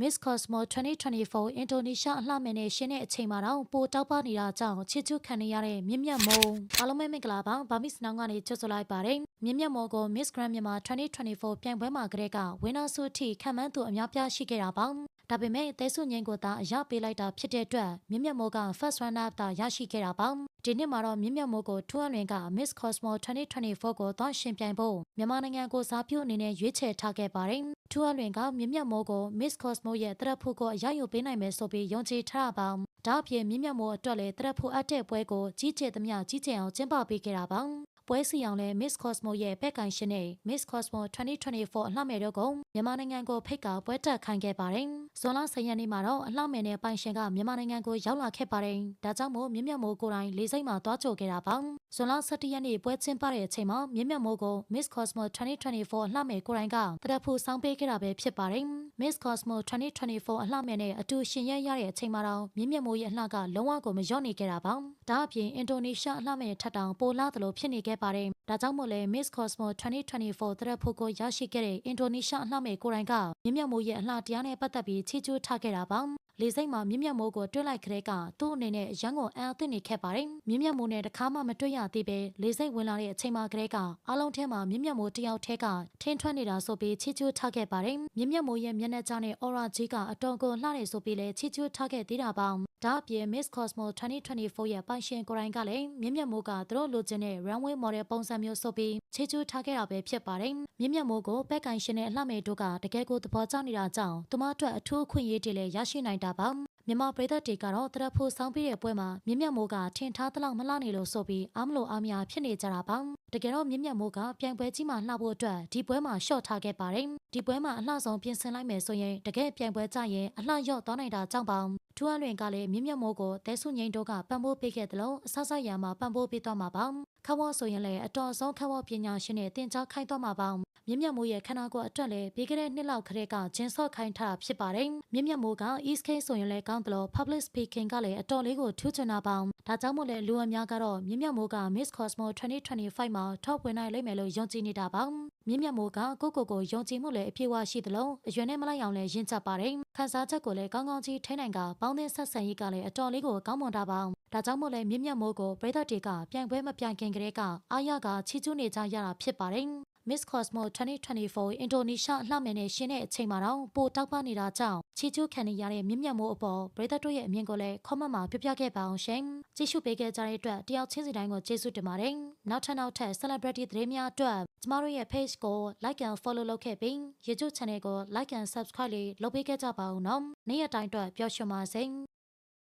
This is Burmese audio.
Miss Cosmo 2024အင်ဒိုနီးရှားအလှမယ်နဲ့ရှင်တဲ့အချိန်မှာတော့ပိုတောက်ပနေတာကြောင့်ချစ်ချူခံနေရတဲ့မြင့်မြတ်မုံအားလုံးပဲမင်္ဂလာပါဗာမစ်နောင်ကနေကြိုဆိုလိုက်ပါတယ်မြင့်မြတ်မုံကို Miss Grand မြန်မာ2024ပြိုင်ပွဲမှာကလေးကဝင်းနာဆုအထိခံမှန်းသူအများပြားရှိခဲ့တာပါ ဒါပေမဲ့တဲဆုငင်းကိုသာအရပေးလိုက်တာဖြစ်တဲ့အတွက်မြင့်မြတ်မိုးက first runner up တာရရှိခဲ့တာပါဒီနှစ်မှာတော့မြင့်မြတ်မိုးကိုထူအလွင်က Miss Cosmo 2024ကိုသွားရှင်ပြိုင်ဖို့မြန်မာနိုင်ငံကိုစားပြုအနေနဲ့ရွေးချယ်ထားခဲ့ပါတယ်ထူအလွင်ကမြင့်မြတ်မိုးကို Miss Cosmo ရဲ့တရက်ဖို့ကိုအရယူပေးနိုင်မယ်ဆိုပြီးယုံကြည်ထားတာပါဒါအပြင်မြင့်မြတ်မိုးအတွက်လည်းတရက်ဖို့အပ်တဲ့ပွဲကိုကြီးကျယ်သမျှကြီးကျယ်အောင်ကျင်းပပေးခဲ့တာပါ ပွဲစီအောင်လဲ Miss Cosmo ရဲ့ဘက်ကန်ရှင်နဲ့ Miss Cosmo 2024အလှမယ်တို့ကမြန်မာနိုင်ငံကိုဖိတ်ကပွဲတက်ခိုင်းခဲ့ပါတယ်။ဇွန်လ10ရက်နေ့မှာတော့အလှမယ်နဲ့ပိုင်ရှင်ကမြန်မာနိုင်ငံကိုရောက်လာခဲ့ပါတယ်။ဒါကြောင့်မို့မြင့်မြတ်မိုးကိုယ်တိုင်လေးစိတ်မှာတွားကြိုခဲ့တာပါ။ဇွန်လ17ရက်နေ့ပွဲကျင်းပတဲ့အချိန်မှာမြင့်မြတ်မိုးကို Miss Cosmo 2024အလှမယ်ကိုယ်တိုင်ကတရက်ဖို့စောင်းပေးခဲ့တာပဲဖြစ်ပါတယ်။ Miss Cosmo 2024အလှမယ်နဲ့အတူရှင်ရက်ရတဲ့အချိန်မှာတော့မြင့်မြတ်မိုးရဲ့အလှကလုံးဝကိုမလျော့နေခဲ့တာပါ။ဒါအပြင်အင်ဒိုနီးရှားအလှမယ်ထက်တောင်ပိုလာသလိုဖြစ်နေခဲ့ပါတယ်။ဒါကြောင့်မို့လဲ Miss Cosmo 2024တရက်ဖို့ကိုရရှိခဲ့တဲ့အင်ဒိုနီးရှားအလှမယ်ကိုယ်တိုင်ကမြင့်မြတ်မိုးရဲ့အလှတရားနဲ့ပတ်သက်ပြီးချီးကျူးထားခဲ့တာပါ။ လေစိတ်မှာမြင့်မြတ်မိုးကိုတွေ့လိုက်ခတဲ့ကသူ့အနေနဲ့ရန်ကုန်အံအသင့်နေခဲ့ပါတယ်။မြင့်မြတ်မိုးနဲ့တခါမှမတွေ့ရသေးပဲလေစိတ်ဝင်လာတဲ့အချိန်မှာကလေးကအားလုံးထဲမှာမြင့်မြတ်မိုးတယောက်ထဲကထင်းထွက်နေတာဆိုပြီးချီးကျူးထားခဲ့ပါတယ်။မြင့်မြတ်မိုးရဲ့မျက်နှာကြားနဲ့ aura ကြီးကအတော်ကိုလှနေဆိုပြီးလဲချီးကျူးထားခဲ့သေးတာပါ။ဒါအပြင် Miss Cosmo 2024ရဲ့ပိုင်ရှင်ကိုယ်တိုင်ကလည်းမြင့်မြတ်မိုးကသူတို့လိုချင်တဲ့ runway model ပုံစံမျိုးဆိုပြီးချီးကျူးထားခဲ့တာပဲဖြစ်ပါတယ်။မြင့်မြတ်မိုးကိုဘက်ကန်ရှင်နဲ့အလှမယ်တို့ကတကယ်ကိုသဘောကျနေတာကြောင့်သူမအတွက်အထူးအခွင့်အရေးတွေလည်းရရှိနိုင်တာပါ။မြန်မာပြည်သက်တွေကတော့တရက်ဖို့ဆောင်းပြတဲ့ပွဲမှာမြင့်မြတ်မိုးကထင်ထားသလောက်မလှနေလို့ဆိုပြီးအားမလို့အားမရဖြစ်နေကြတာပါတကယ်တော့မြင့်မြတ်မိုးကပြိုင်ပွဲကြီးမှာလှဖို့အတွက်ဒီပွဲမှာရှော့ထားခဲ့ပါတယ်ဒီပွဲမှာအလှဆုံးပြင်ဆင်လိုက်မယ်ဆိုရင်တကယ်ပြိုင်ပွဲကြရင်အလှရော့သွားနိုင်တာကြောင့်ပါထူအလွင်ကလည်းမြင့်မြတ်မိုးကိုတဲဆုငိမ့်တို့ကပံ့ပိုးပေးခဲ့တယ်လို့အဆဆရံမှာပံ့ပိုးပေးသွားမှာပါခဝေါဆိုရင်လည်းအတော်ဆုံးခဝေါပညာရှင်နဲ့တင် जा ခိုင်းသွားမှာပါ မြင့်မြတ်မိုးရဲ့ခန္ဓာကိုယ်အတွက်လည်းပြီးခဲ့တဲ့နှစ်လောက်ခရဲကဂျင်းဆော့ခိုင်းထားတာဖြစ်ပါတယ်မြင့်မြတ်မိုးက East Case ဆိုရင်လည်းကောင်းတယ်လို့ Public Speaking ကလည်းအတော်လေးကိုထူးချွန်တာပါဒါကြောင့်မို့လဲလူအများကတော့မြင့်မြတ်မိုးက Miss Cosmo 2025မှာ top ဝင်နိုင်လိမ့်မယ်လို့ယုံကြည်နေတာပါမြင့်မြတ်မိုးကကိုကိုကိုယုံကြည်မှုလည်းအပြည့်အဝရှိသလိုအရွယ်နဲ့မလိုက်အောင်လည်းရင့်ကျက်ပါတယ်ခန်းစားချက်ကိုလည်းကောင်းကောင်းကြီးထိနိုင်ကပေါင်းသင်းဆက်ဆံရေးကလည်းအတော်လေးကိုကောင်းမွန်တာပါဒါကြောင့်မို့လဲမြင့်မြတ်မိုးကိုပြည်သက်တွေကပြိုင်ပွဲမပြိုင်ခင်ကတည်းကအားရကချီးကျူးနေကြရတာဖြစ်ပါတယ် Miss Cosmo 2024အင်ဒိုနီးရှားအလှမယ်နဲ့ရှင်တဲ့အချိန်မှာတော့ပိုတောက်ပနေတာကြောင့်ချီကျူးခံနေရတဲ့မြင့်မြတ်မိုးအပေါ်ပရိသတ်တို့ရဲ့အမြင်ကိုလည်း comment မှာပြပြခဲ့ပါအောင်ရှင်။ကြည့်ရှုပေးခဲ့ကြတဲ့အတွက်တယောက်ချင်းစီတိုင်းကိုကျေးဇူးတင်ပါတယ်။နောက်ထပ်နောက်ထပ် celebrity သတင်းများအတွက်ကျမတို့ရဲ့ page ကို like and follow လုပ်ခဲ့ပြီး YouTube channel ကို like and subscribe လေးလုပ်ပေးခဲ့ကြပါဦးနော်။နေ့ရက်တိုင်းအတွက်ပျော်ရွှင်ပါစေ။